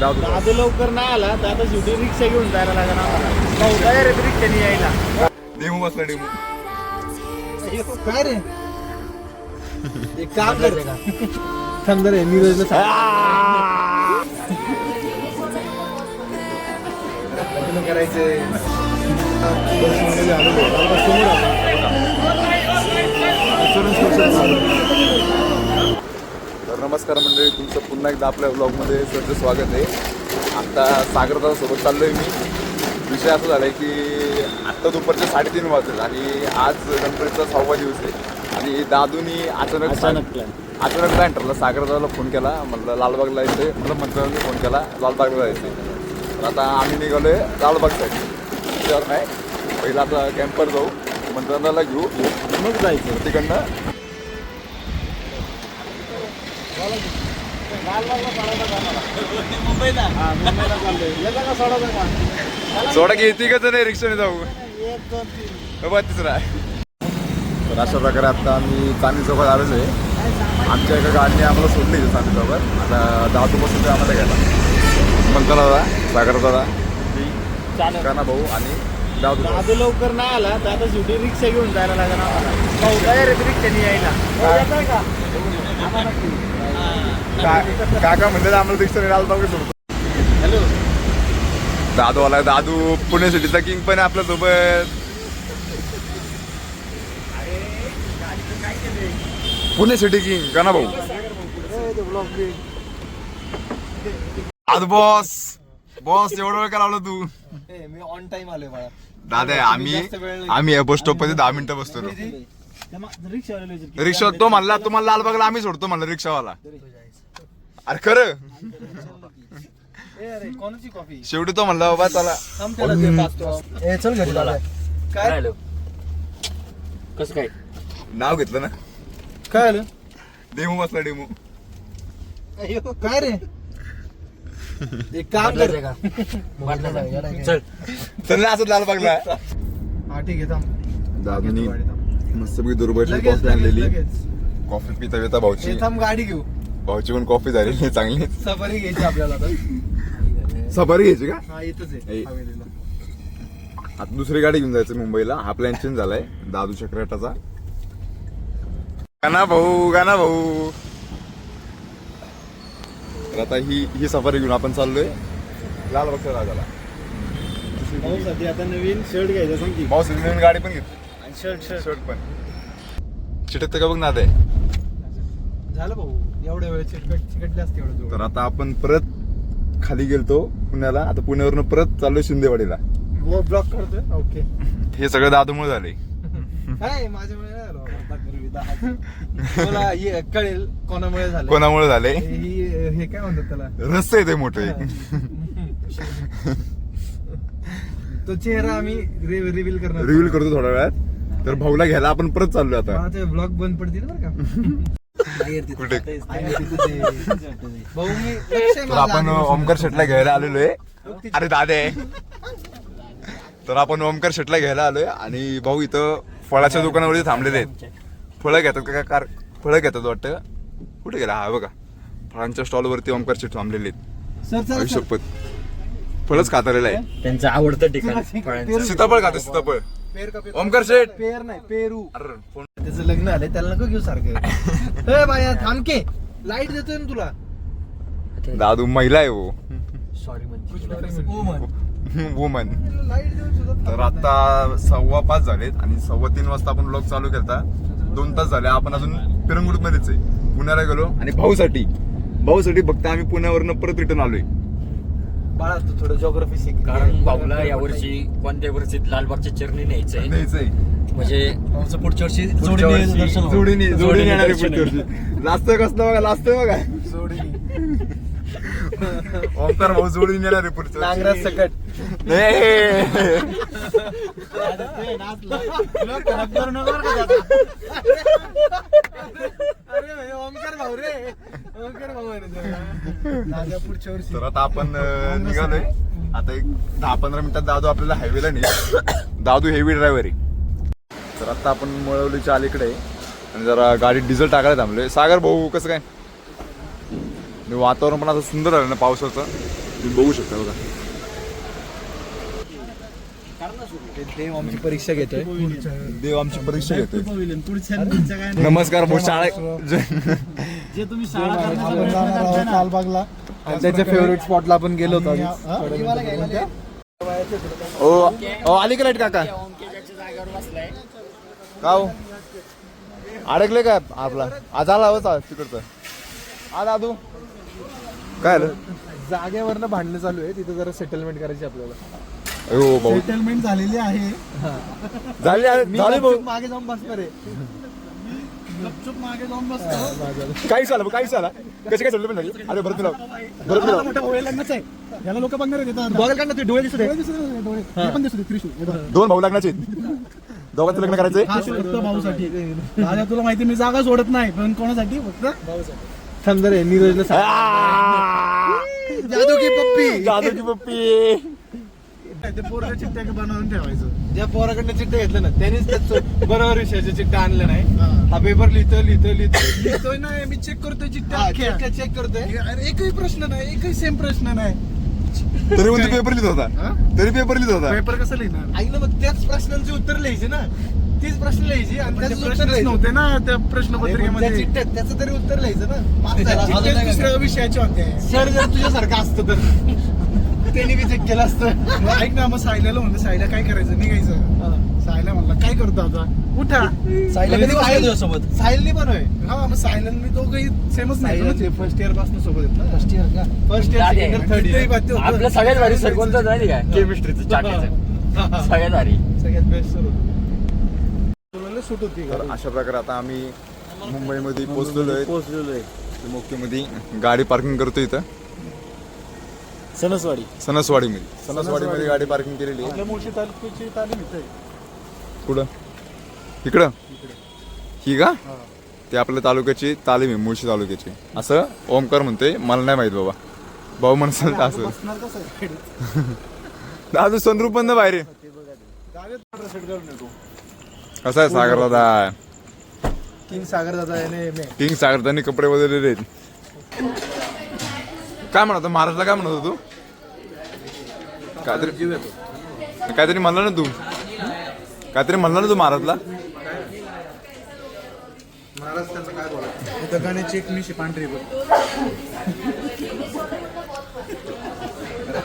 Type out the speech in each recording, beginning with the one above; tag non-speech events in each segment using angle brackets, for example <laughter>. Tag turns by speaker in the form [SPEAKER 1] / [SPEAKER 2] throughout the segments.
[SPEAKER 1] दादू लवकर नाही आला तर आता शेवटी रिक्षा घेऊन जायला लागेल आम्हाला काय रे रिक्षाने यायला
[SPEAKER 2] डेमो बसला डेमो
[SPEAKER 1] काय रे एक काम कर थांब रे नीरजला करायचंय
[SPEAKER 2] तर नमस्कार मंडळी तुमचं पुन्हा एकदा आपल्या ब्लॉगमध्ये सरचं स्वागत आहे. आत्ता सागरदादा सोबत चाललो आहे मी. विषय असा झाला आहे की आत्ता दुपारचे साडेतीन वाजले आणि आज गणपतीचा सहावा दिवस आहे. आणि दादूनी अचानक
[SPEAKER 1] अचानक plan.
[SPEAKER 2] अचानक प्लॅन ठरला. सागरदादाला फोन केला. म्हणलं लालबागला यायचं मला मंत्रालयाने फोन केला. लालबागला जायचं तर आता आम्ही निघालो आहे लालबागसाठी विचार नाही पहिला आता कॅम्पर जाऊ. मंत्रालयाला घेऊ.
[SPEAKER 1] मग जायचं.
[SPEAKER 2] तिकडनं
[SPEAKER 1] मुंबईला हा मुंबईला चाललोय येता का सोडायचं का
[SPEAKER 2] सोडा की येते का नाही रिक्षाने जाऊ. बाबा तिसरा. तर अशा प्रकारे आता आम्ही चांदी चौकात आलेलो आहे. आमच्या एका गाडीने आम्हाला सोडली चांदी चौकात. आता दहा बसून ते आम्हाला घ्यायला. मग दादा सागर दादा काना भाऊ आणि दादू
[SPEAKER 1] दादू लवकर नाही आला तर आता शेवटी रिक्षा घेऊन जायला लागेल आम्हाला. भाऊ काय रे रिक्षाने यायला. का.
[SPEAKER 2] का- काका म्हणते आम्हाला लालबाग सोडतो.
[SPEAKER 1] हॅलो.
[SPEAKER 2] दादू आला दादू पुणे सिटीचा किंग पण आहे आपल्यासोबत पुणे सिटी किंग काना भाऊ? आज बॉस बॉस एवढा वेळ का लावला तू?
[SPEAKER 1] मी ऑन टाइम आलोय बाळा.
[SPEAKER 2] दादा आम्ही आम्ही या बस स्टॉपमध्ये दहा मिनिटं बसतो.
[SPEAKER 1] रिक्षा
[SPEAKER 2] रिक्षा तो म्हणला तुम्हाला लालबागला आम्ही सोडतो म्हणलं रिक्षावाला. अरे खरं?
[SPEAKER 1] कोणाची कॉफी
[SPEAKER 2] शेवटी तो म्हणला बाबा चला.
[SPEAKER 1] चल घरी काय?
[SPEAKER 3] कसं काय?
[SPEAKER 2] नाव घेतलं ना?
[SPEAKER 1] काय आलं?
[SPEAKER 2] डेमो बसला डेमो.
[SPEAKER 1] काय रे? एक काम कर.
[SPEAKER 3] चल.
[SPEAKER 2] चल ना असं लालबागला
[SPEAKER 1] हा ठीक आहे थांब.
[SPEAKER 2] दादूनी
[SPEAKER 1] गाडी थांब.
[SPEAKER 2] मस्तपैकी दुर्बटली
[SPEAKER 1] लगेच
[SPEAKER 2] कॉफी आणलेली.
[SPEAKER 1] लगेच, लगेच.
[SPEAKER 2] कॉफी पिता पिता भाऊची.
[SPEAKER 1] हे थांब गाडी घेऊ.
[SPEAKER 2] भाऊची पण कॉफी झालेली चांगली.
[SPEAKER 1] सफारी घ्यायची आपल्याला आता.
[SPEAKER 2] सफारी घ्यायची का?
[SPEAKER 1] हा येतच
[SPEAKER 2] ए.
[SPEAKER 1] आहे हवेलीला.
[SPEAKER 2] आता दुसरी गाडी घेऊन जायचं मुंबईला. हा प्लॅन चेंज झालाय दादू चक्रटाचा. गाना भाऊ गाना भाऊ. तर आता ही ही सफारी घेऊन आपण चाललोय. लाल बक्षर राजाला
[SPEAKER 1] आता नवीन शर्ट घ्यायचा सांग की.
[SPEAKER 2] भाऊ नवीन गाडी पण घेतली.
[SPEAKER 1] आणि शर्ट शर्ट
[SPEAKER 2] शर्ट पण. चिटकतं का बघ ना ते
[SPEAKER 1] झालं भाऊ. एवढ्या वेळ चिकट चिकटले असते एवढं
[SPEAKER 2] तर आता आपण परत खाली गेलतो पुण्याला. आता पुण्यावरनं परत चाललोय शिंदेवाडीला.
[SPEAKER 1] ब्लॉक करतोय? ओके
[SPEAKER 2] हे सगळं दादूमुळे झाले.
[SPEAKER 1] काय माझ्यामुळे नाही झालं बाबा. दाखवली दहा. तुला हे कळेल कोणामुळे झालं
[SPEAKER 2] कोणामुळे झाले?
[SPEAKER 1] ही हे काय म्हणतात त्याला?
[SPEAKER 2] रस्ते आहे ते मोठे.
[SPEAKER 1] तो चेहरा आम्ही रिव्हील करणार.
[SPEAKER 2] रिव्हील करतो थोड्या वेळात. तर भाऊला घ्यायला आपण परत चाललोय आता.
[SPEAKER 1] माझे ब्लॉग बंद पडतील बरं का?
[SPEAKER 2] कुठे?
[SPEAKER 1] आहे
[SPEAKER 2] तर <laughs> आपण. ओमकार शेटला घ्यायला आलेलोय. अरे दादे. तर आपण ओमकार शेटला घ्यायला आलोय आणि भाऊ इथं फळाच्या दुकानावरती थांबलेले आहेत. फळं घेतात का? कार फळं घेतात वाटतं. कुठे गेला? हा बघा. फळांच्या स्टॉलवरती ओमकार शेट थांबलेले आहेत.
[SPEAKER 1] Sir sir, sir.
[SPEAKER 2] आयुष्यपत फळच खातालेलं आहे
[SPEAKER 3] त्यांचं आवडतं ठिकाण
[SPEAKER 2] सीताफळ खाते सीताफळ.
[SPEAKER 1] पेर का पेर?
[SPEAKER 2] ओमकार शेठ.
[SPEAKER 1] पेर नाही पेरू.
[SPEAKER 2] अरे फोन
[SPEAKER 1] त्याचं लग्न आलंय त्याला नको घेऊ सारखं. <laughs> ए बाया थांबके लाइट देतोय ना तुला.
[SPEAKER 2] दादू महिला आहे हो
[SPEAKER 3] सॉरी म्हणजे
[SPEAKER 2] वुमन
[SPEAKER 1] लाइट देऊन सुद्धा
[SPEAKER 2] तर आता सव्वा पाच झालेत आणि सव्वा तीन वाजता आपण ब्लॉग चालू केलता. दोन तास झाले. आपण अजून पिरंगुट मध्येच आहे. पुण्याला गेलो आणि भाऊसाठी. भाऊसाठी फक्त आम्ही पुण्यावरनं परत रिटर्न आलोय.
[SPEAKER 1] बाळा तू थोडं जॉग्राफी शिक.
[SPEAKER 3] कारण भाऊला यावर्षी कोणत्या वर्षी लालबागच्या चरणी न्यायचंय?
[SPEAKER 2] न्यायचंय.
[SPEAKER 3] म्हणजे पुढच्या वर्षी
[SPEAKER 2] पुढच्या वर्षी जोडीने जोडीने येणार आहे पुढच्या वर्षी. लास्ट कसलं बघा लास्ट बघा. ओंकार भाऊ जोडीने येणार आहे पुढच्या वर्षी.
[SPEAKER 1] नांगरात सकट.
[SPEAKER 2] नाही.
[SPEAKER 1] अरे ओमकार भाऊ रे. <laughs> पुढच्या वर्षी.
[SPEAKER 2] तर आता आपण अं, निघालोय. आता एक दहा पंधरा मिनिटात दादू आपल्याला हायवेला नाही दादू हेवी ड्रायव्हर आहे. तर आता आपण मळवलीच्या अलीकडे आहे. आणि जरा गाडीत डिझेल टाकायला थांबलोय. सागर भाऊ कसं काय? आणि वातावरण पण आता सुंदर झालं ना पावसाचं. तुम्ही बघू शकता बघा.
[SPEAKER 1] देव आमची परीक्षा घेतोय.
[SPEAKER 2] देव आमची परीक्षा घेतोय. नमस्कार भाऊ शाळे
[SPEAKER 4] जे तुम्ही शाळा
[SPEAKER 5] आपण जाणार आहोत लालबागला
[SPEAKER 1] आणि त्याच्या फेवरेट स्पॉटला आपण गेलो होतो
[SPEAKER 2] ओ ओ आली का लाइट काका? का हो? अडकले काय आपला? आज आला होता तिकडचं. आला तू काय आलं
[SPEAKER 1] जागेवरनं भांडणं चालू आहे. तिथे जरा सेटलमेंट करायची आपल्याला.
[SPEAKER 2] अयो भाऊ.
[SPEAKER 5] सेटलमेंट झालेली आहे.
[SPEAKER 2] झाली झाली भाऊ.
[SPEAKER 1] मागे जाऊन बसणार आहे.
[SPEAKER 5] गपचूप मागे जाऊन बसतो
[SPEAKER 2] काही झालं. काही झाला कशी काय चाललं पण झाली अरे बरं तुला बरं तुला
[SPEAKER 5] मोठा होईल लग्नच आहे. याला लोक बघणार आहेत इथं.
[SPEAKER 1] बघायला का ना ते डोळे दिसत
[SPEAKER 5] डोळे दिसत नाही, डोळे. हे. पण दिसत हे बघ.
[SPEAKER 2] दोन भाऊ लग्नाचे दोघांचं लग्न करायचंय.
[SPEAKER 5] फक्त भाऊसाठी. तुला माहिती मी जागा सोडत नाही पण कोणासाठी? फक्त
[SPEAKER 1] थांब जरा नीरजला सांग. जादू की पप्पी.
[SPEAKER 2] जादूची पप्पी.
[SPEAKER 5] ते पोरगा चिठ्ठ्या बनवून ठेवायचं?
[SPEAKER 1] ज्या पोराकडनं चिठ्ठे घेतलं ना त्यांनीच त्याच बरोबर विषयाचे चिठ्ठे आणलं नाही.
[SPEAKER 5] हा.
[SPEAKER 1] पेपर लिहितो लिहितो लिहितो
[SPEAKER 5] लिहितोय. ना मी चेक करतोय चिठ्ठ्या
[SPEAKER 1] हा,
[SPEAKER 5] अख्ख्या.
[SPEAKER 1] चिठ्ठ्या चेक करतोय.
[SPEAKER 5] अरे एकही प्रश्न नाही एकही सेम प्रश्न नाही.
[SPEAKER 2] तरी पण पेपर लिहित होता.
[SPEAKER 5] हा?
[SPEAKER 2] तरी पेपर लिहित होता.
[SPEAKER 5] पेपर कसं लिहिणार?
[SPEAKER 1] ऐक ना मग त्याच प्रश्नांची उत्तर लिहायची ना. तीच प्रश्न लिहायची आणि
[SPEAKER 5] म्हणजे
[SPEAKER 1] त्याच उत्तर
[SPEAKER 5] प्रश्नच
[SPEAKER 1] लिहायचं.
[SPEAKER 5] नव्हते ना त्या
[SPEAKER 1] अरे, पण त्या
[SPEAKER 5] प्रश्नपत्रिकेमध्ये
[SPEAKER 1] चिठ्ठ्यात त्याचं तरी उत्तर लिहायचं ना. <laughs> पास झाला.
[SPEAKER 5] दुसऱ्या विषयाचे होते.
[SPEAKER 1] सर जर तुझ्यासारखं असतं तर. त्यांनी बी चेक केलं असतं.
[SPEAKER 5] मग ऐक ना मग सायल्याला म्हणलं सायला काय करायचं? निघायचं. सायला म्हणलं काय करतो आता? उठा.
[SPEAKER 1] सोबत साहिलनी पण होय
[SPEAKER 5] हा मग सायला मी दोघंही सेमच नाही
[SPEAKER 1] फर्स्ट इयरपासून सोबत ना.
[SPEAKER 5] फर्स्ट इयर का?
[SPEAKER 1] फर्स्ट इयर थर्ड इयर
[SPEAKER 5] बाते होतं.
[SPEAKER 3] आपलं सगळ्यात भारी सर कोणतं माहिती का केमिस्ट्रीचं सगळ्यात भारी.
[SPEAKER 1] सगळ्यात बेस्ट सर होतं. सूट होती
[SPEAKER 2] तर अशा प्रकारे आता आम्ही मुंबईमध्ये पोहोचलेलो आहे.
[SPEAKER 4] पोहोचलेलो आहे.
[SPEAKER 2] मुख्यमध्ये गाडी पार्किंग करतो इथं.
[SPEAKER 4] सणसवाडी.
[SPEAKER 2] सणसवाडीमध्ये. सणसवाडीमध्ये गाडी पार्किंग केलेली आहे.
[SPEAKER 5] आपल्या मुळशी तालुक्याची तालीम इथे
[SPEAKER 2] कुठं? इकडं? ही का? ते आपल्या तालुक्याची तालीम आहे मुळशी तालुक्याची. असं ओमकार म्हणतोय मला नाही माहीत बाबा. भाऊ असं.
[SPEAKER 5] बसणार कसं आहे? <laughs>
[SPEAKER 2] दादू सनरूप बंद बाहेर आहे. कसा आहे सागर दादा?
[SPEAKER 1] किंग सागर दादा याने
[SPEAKER 2] किंग सागर त्यांनी कपडे बदललेले आहेत. काय म्हणत महाराजला काय म्हणत होता तू? काहीतरी काहीतरी म्हणलं ना तू. काहीतरी म्हणलं ना तू महाराजला
[SPEAKER 5] गाण्याची एक मिशी पांढरी बघ.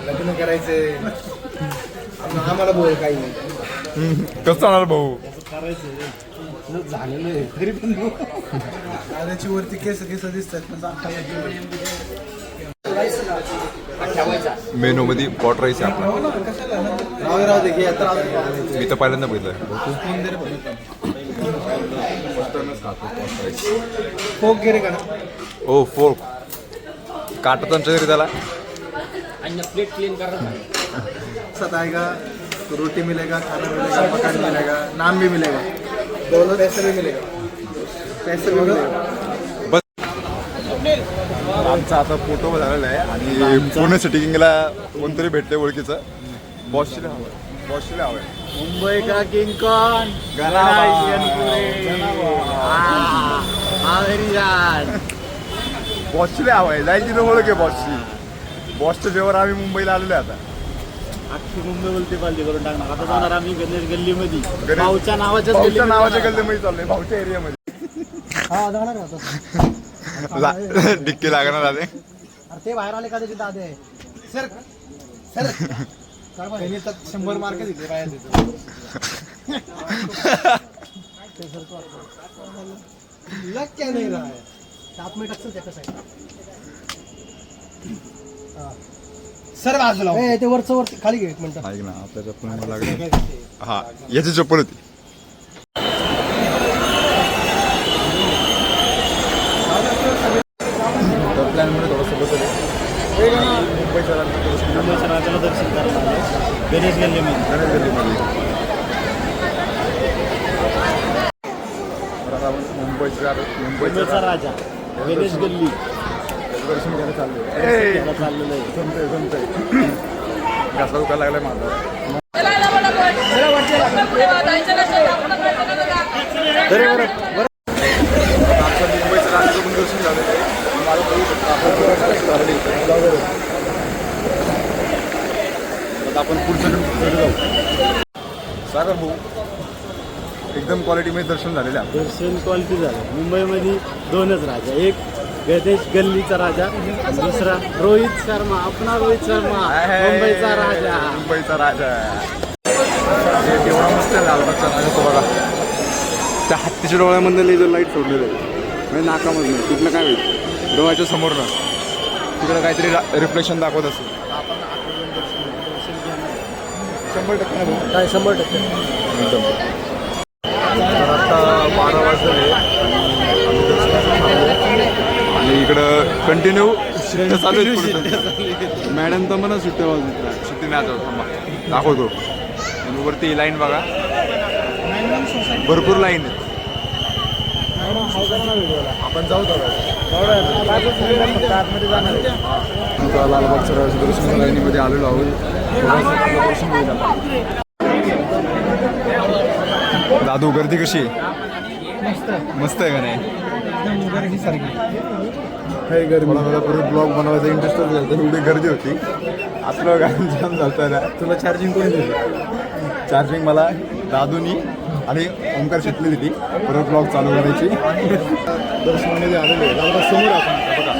[SPEAKER 1] लग्न करायचे आम- आम्हाला बोल काही नाही.
[SPEAKER 2] कसं होणार भाऊ?
[SPEAKER 1] झालेलं आहे तरी पण.
[SPEAKER 5] दादाची वरती केस केस दिसतात पण
[SPEAKER 2] मेनू मध्ये पॉट राईस आहे आपला. मी तर पहिल्यांदा बघितलं ओ फोर्क काटत आमच्या घरी त्याला.
[SPEAKER 3] प्लेट क्लीन करा
[SPEAKER 5] आएगा तो रोटी मिलेगा खाना मिलेगा मकान मिलेगा। नाम भी मिलेगा।
[SPEAKER 1] दोनों पैसे भी मिलेगा। पैसे भी मिलेगा।
[SPEAKER 2] आमचा आता फोटो झालेला आहे आणि पूर्ण सिटिंगला कोणतरी भेटते ओळखीचं. बॉसशिला हवं बॉसशिला हवं
[SPEAKER 4] मुंबई का किंग कॉन?
[SPEAKER 2] बॉसशिला हवं आहे. जायची न ओळख आहे बॉसची. बॉसच्या जेव्हा आम्ही मुंबईला आलेलो आता.
[SPEAKER 4] अख्खी मुंबई बोलते पालती करून टाकणार. आता जाणार आम्ही गणेश गल्लीमध्ये. भाऊच्या
[SPEAKER 2] नावाच्या
[SPEAKER 4] जाणार.
[SPEAKER 2] गल्लीमध्ये चाललोय. भाऊच्या एरियामध्ये
[SPEAKER 5] हा जाणार आता. <laughs>
[SPEAKER 2] डिक्की लागणार आले
[SPEAKER 5] अरे ते बाहेर आले का त्याची दादे?
[SPEAKER 1] Sir sir. त्यांनी तर शंभर मार्क दिले बाहेर लग क्या नहीं रहा है
[SPEAKER 5] सात मिनिट असेल त्याच्या साईड
[SPEAKER 1] सर बाजूला हो.
[SPEAKER 5] ते वरचं वरती खाली घे एक मिनिट.
[SPEAKER 2] ऐक ना आपल्या चप्पल लागलं. हा याची चप्पल होती प्लॅनमध्ये थोडंसं बदल आहे मुंबईच्या रात्री थोडंसं
[SPEAKER 4] मुंबईच्या राजाला दर्शन करायला आलो. गणेश गल्लीमध्ये
[SPEAKER 2] गणेश गल्लीमध्ये तर आता
[SPEAKER 4] मुंबईचा राजा गणेश गल्ली.
[SPEAKER 2] दर्शन घ्यायला चाललोय.
[SPEAKER 4] याला चाललेलं आहे.
[SPEAKER 2] जमतंय जमतंय. घासा दुखायला लागलाय माझा. आमचं मुंबईचं झालेलं आहे तुम्हाला बघू शकता. आपण
[SPEAKER 4] पुढच्याकडे जाऊ
[SPEAKER 2] सागर भाऊ एकदम क्वालिटीमध्ये दर्शन झालेलं आहे.
[SPEAKER 4] दर्शन क्वालिटी झालं. मुंबईमध्ये दोनच राजा. एक गणेश गल्लीचा राजा दुसरा रोहित शर्मा. आपला रोहित शर्मा मुंबईचा राजा.
[SPEAKER 2] मुंबईचा राजा मस्त आहे लालबागचा राजा तो बघा. त्या हत्तीच्या डोळ्यामधनं लेझर लाइट सोडलेलं आहे. म्हणजे नाकामधनं. तिथलं काय होईल डोळ्याच्या समोरनं. तिकडं काहीतरी रिफ्लेक्शन दाखवत असेल. शंभर टक्के.
[SPEAKER 6] काय शंभर टक्के.
[SPEAKER 2] आता बारा वाजले आणि इकडं कंटिन्यू शिट्ट्या चालू आहेत पुढे. मॅडम तर म्हणा सुट्ट्या वाजत सुट्टी नाही आता थांबा. दाखवतो. आणि वरती लाईन बघा. भरपूर लाईन आहे आपण जाऊ लालबागच्या राजाच्या दर्शन लाईनीमध्ये आलेलो आहोत. थोडंसं आपलं दर्शन होईल आता. दादू गर्दी कशी? आहे मस्त आहे का नाही? काही गर्दी मला मला पूर्ण ब्लॉग बनवायचा इंटरेस्ट होता एवढी गर्दी होती. आपलं गाणं जाम झालं तुला चार्जिंग कोणी दिली? चार्जिंग मला दादूनी आणि ओंकार शेटली दिली. परत ब्लॉग चालू करायची. दर्शनामध्ये आलेले समोर आपण बघा.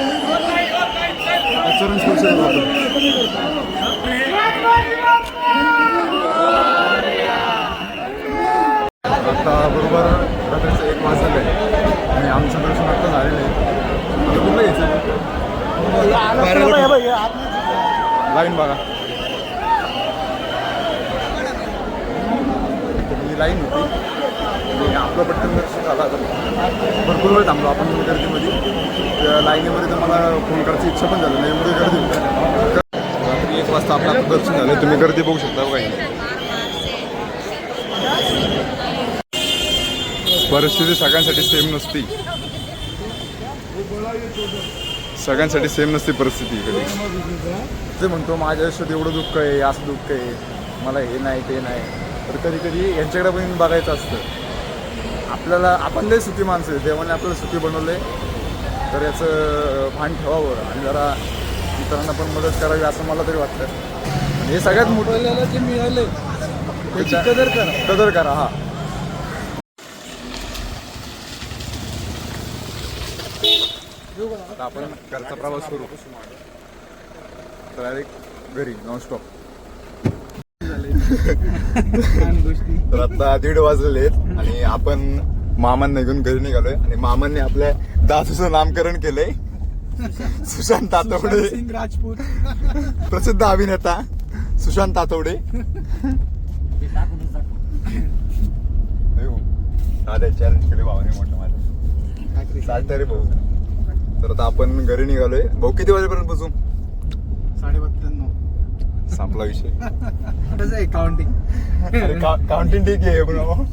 [SPEAKER 2] बरोबर रात्रीचं एक वाजलेलं आहे. आणि आमचं दर्शन आता झालेलं आहे. आता कुठलं यायचं लाईन बघा. ही लाईन होती. आणि आपलं पटकन दर्शन झालं आता. भरपूर वेळ थांबलो आपण गर्दीमध्ये त्या लाईनीमध्ये तर मला फोन करायची इच्छा पण झाली नाही. एवढी गर्दी होती रात्री एक वाजता आपलं दर्शन झालं. तुम्ही गर्दी बघू शकता काही परिस्थिती सगळ्यांसाठी सेम नसती. सगळ्यांसाठी सेम नसते परिस्थिती इकडे. ते म्हणतो माझ्या आयुष्यात एवढं दुःख आहे असं दुःख आहे. मला हे नाही ते नाही. तर कधी कधी यांच्याकडे पण बघायचं असतं. आपल्याला आपण लय सुखी माणसं आहे. देवाने आपल्याला सुखी बनवले तर याचं भान ठेवावं आणि जरा इतरांना पण मदत करावी असं मला तरी वाटतं. हे सगळ्यात मोठं
[SPEAKER 6] जे मिळाले त्याची कदर करा.
[SPEAKER 2] कदर करा हा. आता आपण घरचा प्रवास करू. डायरेक्ट घरी नॉनस्टॉप तर आता दीड वाजलेले आहेत आणि आपण मामांना घेऊन घरी निघालोय. आणि मामांनी आपल्या दादूचं नामकरण केलंय. सुशांत तातवडे.
[SPEAKER 5] राजपूत.
[SPEAKER 2] प्रसिद्ध अभिनेता सुशांत तातवडे. दादा चॅलेंज केले भावाने मोठं माझं. चालतंय रे भाऊ. तर आता आपण घरी निघालोय. भाऊ किती वाजेपर्यंत बसू?
[SPEAKER 5] साडे बत्त्याण्णव
[SPEAKER 2] संपला विषय.
[SPEAKER 6] काउंटिंग
[SPEAKER 2] काउंटिंग ठीक आहे पण भाऊ.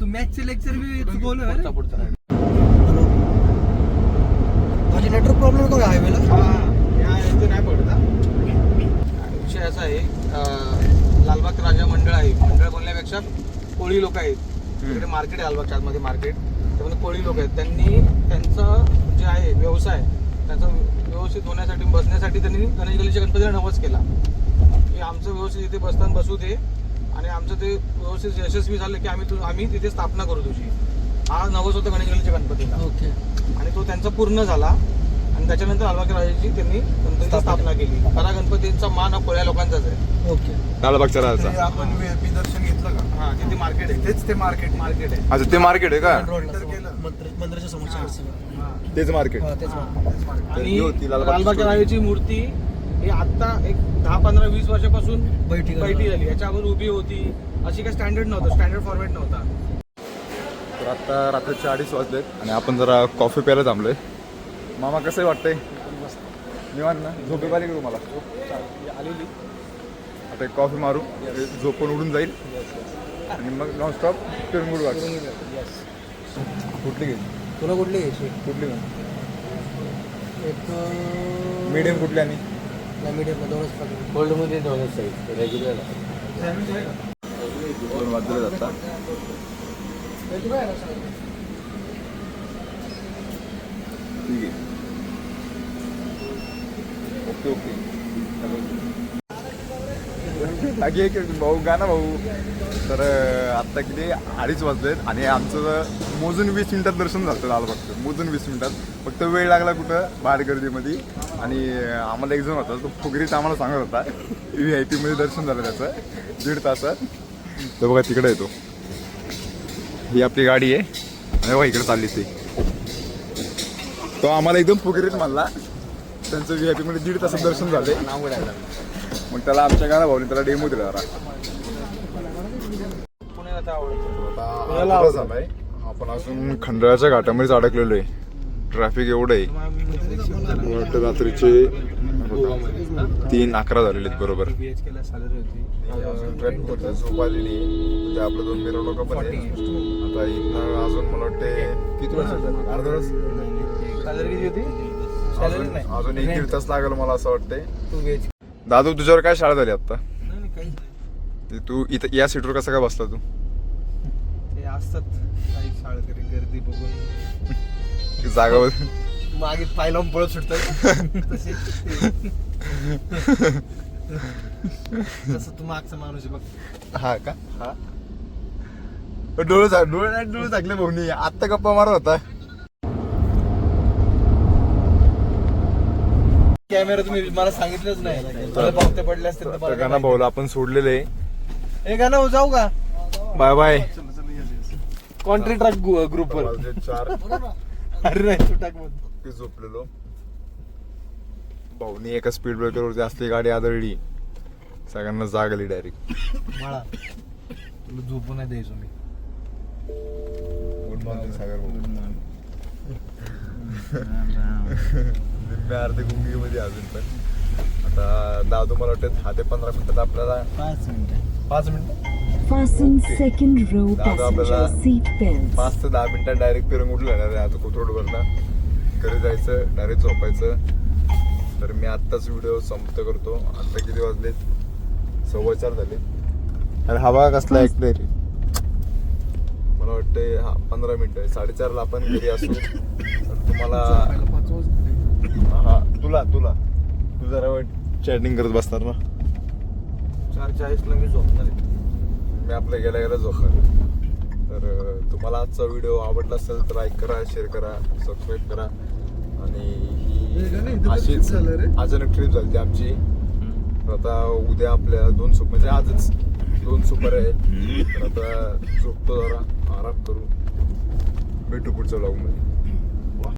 [SPEAKER 6] तू मॅच लेक्चर बी चुकवलं अरे. माझी नेटवर्क प्रॉब्लेम का हायवेला
[SPEAKER 5] नाही पडत हा.
[SPEAKER 6] विषय असा आहे अं, लालबाग राजा मंडळ आहे बोलण्यापेक्षा कोळी लोक आहेत. तिकडे मार्केट आहे लालबागच्या आतमध्ये मार्केट. त्यामध्ये कोळी लोक आहेत. त्यांनी त्यांचं जे आहे व्यवसाय त्याचा व्यवस्थित होण्यासाठी बसण्यासाठी त्यांनी गणेश गलीच्या गणपतीला नवस केला. की आमचं व्यवस्थित इथे बसताना बसू दे. आणि आमचं ते व्यवस्थित यशस्वी झालं की आम्ही आम्ही तिथे स्थापना करू तुझी. हा नवस होता गणेश गलीच्या गणपतीला
[SPEAKER 1] ओके.
[SPEAKER 6] आणि तो त्यांचा पूर्ण झाला. आणि त्याच्यानंतर लालबाग राजाची त्यांनी स्थापना केली. खरा गणपतीचा मान हा कोळ्या लोकांचाच आहे.
[SPEAKER 1] ओके.
[SPEAKER 2] लालबागच्या
[SPEAKER 5] ते
[SPEAKER 2] राजाचा
[SPEAKER 5] आपण दर्शन घेतलं का?
[SPEAKER 6] हा तिथे मार्केट आहे.
[SPEAKER 5] तेच ते मार्केट
[SPEAKER 6] मार्केट आहे.
[SPEAKER 2] अच्छा ते मार्केट आहे का?
[SPEAKER 1] रोडला
[SPEAKER 5] तर केलं.
[SPEAKER 1] मंत्र- मंदिराच्या समोरच्या सगळं
[SPEAKER 2] तेच मार्केट
[SPEAKER 1] हा, तेच.
[SPEAKER 6] आणि
[SPEAKER 2] ही होती लालबागची
[SPEAKER 6] लालबागच्या
[SPEAKER 2] story.
[SPEAKER 6] राजाची मूर्ती ही आता एक दहा पंधरा वीस वर्षापासून
[SPEAKER 1] बैठी
[SPEAKER 6] बैठी झाली. याच्या अगोदर उभी होती. अशी काही स्टँडर्ड नव्हतं. स्टँडर्ड फॉर्मॅट नव्हता.
[SPEAKER 2] तर आता रात्रीचे अडीच वाजलेत आणि आपण जरा कॉफी प्यायला थांबलोय. मामा कसं वाटतंय? निवांत ना? झोपे पाहिजे का तुम्हाला?
[SPEAKER 6] आलेली
[SPEAKER 2] आता एक कॉफी मारू. झोप पण उडून जाईल. आणि मग नॉनस्टॉप पिरंगुड वाट कुठली घ्यायची
[SPEAKER 1] तुला कुठली घ्यायची?
[SPEAKER 2] कुठली घ्यायची
[SPEAKER 1] एक
[SPEAKER 2] मीडियम कुठली आणि?
[SPEAKER 1] मीडियम दोनच पाकिट
[SPEAKER 3] गोल्डमध्ये दोनच साईज रेग्युलर
[SPEAKER 2] दोन वाजले जातात ठीक आहे. Okay okay. बाकी एक भाऊ गा ना भाऊ. तर आत्ता किती? अडीच वाजलेत आणि आमचं मोजून वीस मिनिटात दर्शन झालं लालबागचं मोजून वीस मिनिटात. फक्त वेळ लागला कुठं? बाहेर गर्दीमध्ये आणि आम्हाला एक जण होता तो फुगरीच आम्हाला सांगत होता. <laughs> व्ही आय पीमध्ये दर्शन झालं त्याचं. दीड तासात. तर बघा तिकडे येतो. ही आपली गाडी आहे. आणि बघा इकडे चालली ती. तो आम्हाला एकदम फुगरीत मानला. त्यांचं व्ही आय पीमध्ये दीड तासात दर्शन झाले मग त्याला आमच्या गाणं भाऊने त्याला डेमो दिला जरा. झालाय आपण अजून खंडाळ्याच्या घाटामध्येच अडकलेलो आहे. ट्रॅफिक एवढं आहे. वाटतं रात्रीचे तीन अकरा झालेले आहेत बरोबर. ट्रॅफिक होतं झोप आलेली आहे. म्हणजे आपलं दोन मिरवणुका पण आहे. आता इथनं अजून मला वाटते किती वर्ष अर्धा तास?
[SPEAKER 1] किती होती?
[SPEAKER 2] अजून अजून एक दीड तास लागेल मला असं वाटतंय.
[SPEAKER 1] टू व्हेज
[SPEAKER 2] दादू तुझ्यावर काय शाळा झाली आता
[SPEAKER 1] नाही नाही,
[SPEAKER 2] ते तू इथं या सीटवर कसा काय बसला तू?
[SPEAKER 1] ते असतात. काही शाळकरी गर्दी बघून.
[SPEAKER 2] जागा
[SPEAKER 1] मागे पाय लावून पळत सुटतात. तसे तसं तू मागचा माणूस आहे बघ.
[SPEAKER 2] हा का? हा. डोळे झाक डोळे नाही डोळे झाकले भाऊनी. आत्ता गप्पा मारत होता.
[SPEAKER 1] कॅमेरा तुम्ही मला सांगितलंच नाही. मला पावते पडले असतील तर मला
[SPEAKER 2] गाणं भाऊला आपण सोडलेले
[SPEAKER 1] हे गाणं जाऊ का?
[SPEAKER 2] Bye bye.
[SPEAKER 1] Country truck group वर.
[SPEAKER 2] चार.
[SPEAKER 1] अरे नाही तू टाक मग.
[SPEAKER 2] ते झोपलेलो. भाऊनी एका स्पीड ब्रेकरवरती असली गाडी आदळली. सगळ्यांना जाग आली डायरेक्ट
[SPEAKER 1] मला तुला झोपू नाही द्यायचो मी.
[SPEAKER 2] गुड मॉर्निंग सागर भाऊ. <laughs> निम्म्या अर्धे गुंगीमध्ये अजून पण. आता दादू मला वाटतं दहा ते पंधरा मिनिटात आपल्याला
[SPEAKER 1] पाच मिनिटं.
[SPEAKER 2] पाच मिनिट?
[SPEAKER 7] Fasten second row
[SPEAKER 2] दादा
[SPEAKER 7] passenger
[SPEAKER 2] आपल्याला
[SPEAKER 7] seat belts.
[SPEAKER 2] पाच ते दहा मिनिटात डायरेक्ट पिरंग उठलं ना आता कोथरूडवरनं घरी जायचं डायरेक्ट झोपायचं. तर मी आत्ताच व्हिडिओ समाप्त करतो. आता किती वाजलेत? सव्वा चार झाले. अरे हवा कसला ऐकतोय रे मला वाटतंय हा पंधरा मिनिटं साडेचारला आपण घरी असू. तर तुम्हाला तुला तुला. तू जरा चॅटिंग करत बसणार ना?
[SPEAKER 1] चार चाळीसला मी झोपणार आहे.
[SPEAKER 2] मी आपल्या गेल्या गेल्या झोपणार आहे. तर तुम्हाला आजचा व्हिडिओ आवडला असेल तर लाईक करा शेअर करा सबस्क्राईब करा. आणि ही अशीच अचानक ट्रिप झाली ती आमची. तर आता उद्या आपल्या दोन सुप म्हणजे आजच दोन सुपर आहेत तर आता झोपतो जरा आराम करू. भेटू पुढच्या ब्लॉगमध्ये